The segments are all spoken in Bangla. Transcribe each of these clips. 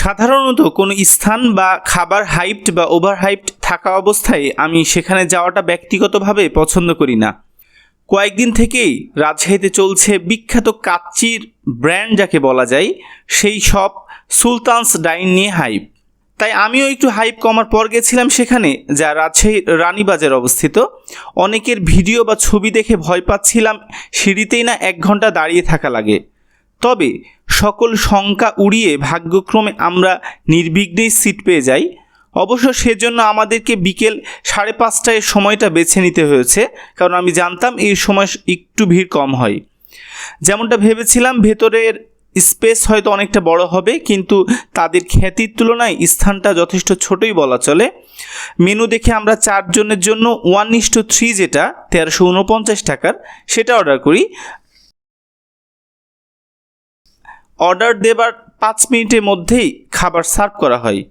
সাধারণত কোনো স্থান বা খাবার হাইপড বা ওভার হাইপড থাকা অবস্থায় আমি সেখানে যাওয়াটা ব্যক্তিগতভাবে পছন্দ করি না। কয়েকদিন থেকেই রাজশাহীতে চলছে বিখ্যাত কাচ্চির ব্র্যান্ড যাকে বলা যায়, সেই সব সুলতানস ডাইন নিয়ে হাইপ তাই আমিও একটু হাইপ কমার পর গেছিলাম সেখানে, যা রাজশাহীর রানীবাজার অবস্থিত। অনেকের ভিডিও বা ছবি দেখে ভয় পাচ্ছিলাম, সিঁড়িতেই না এক ঘণ্টা দাঁড়িয়ে থাকা লাগে। তবে সকল শঙ্কা উড়িয়ে ভাগ্যক্রমে আমরা নির্বিঘ্নেই সিট পেয়ে যাই। অবশ্য সেজন্য আমাদেরকে বিকেল সাড়ে পাঁচটায় সময়টা বেছে নিতে হয়েছে, কারণ আমি জানতাম এই সময় একটু ভিড় কম হয়। যেমনটা ভেবেছিলাম ভেতরের স্পেস হয়তো অনেকটা বড় হবে, কিন্তু তাদের খ্যাতির তুলনায় স্থানটা যথেষ্ট ছোটই বলা চলে। মেনু দেখে আমরা চারজনের জন্য ওয়ান ইস টু থ্রি যেটা, তেরোশো উনপঞ্চাশ টাকার, সেটা অর্ডার করি। অর্ডার দেবার পাঁচ মিনিটের মধ্যেই খাবার সার্ভ করা হয়।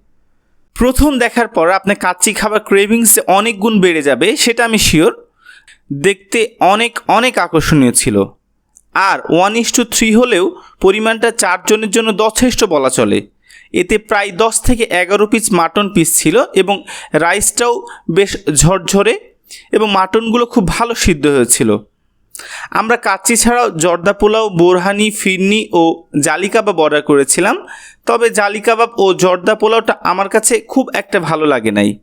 প্রথম দেখার পর আপনার কাচ্চি খাবার ক্রেভিংস অনেক গুণ বেড়ে যাবে, সেটা আমি শিওর দেখতে অনেক অনেক আকর্ষণীয় ছিল। আর ওয়ান ইস টু থ্রি হলেও পরিমাণটা চারজনের জন্য যথেষ্ট বলা চলে। এতে প্রায় দশ থেকে এগারো পিস মাটন পিস ছিল এবং রাইসটাও বেশ ঝরঝরে এবং মাটনগুলো খুব ভালো সিদ্ধ হয়েছিল। আমরা কাচ্চি ছাড়াও জর্দা পোলাও, বোরহানি, ফিরনি ও জালি কাবাব অর্ডার করেছিলাম। তবে জালি কাবাব ও জর্দা পোলাওটা আমার কাছে খুব একটা ভালো লাগে নাই।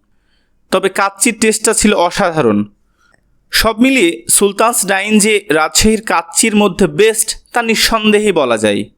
তবে কাচ্চির টেস্টটা ছিল অসাধারণ। সব মিলিয়ে সুলতানস ডাইন যে রাজশাহীর কাচ্চির মধ্যে বেস্ট তা নিঃসন্দেহে বলা যায়।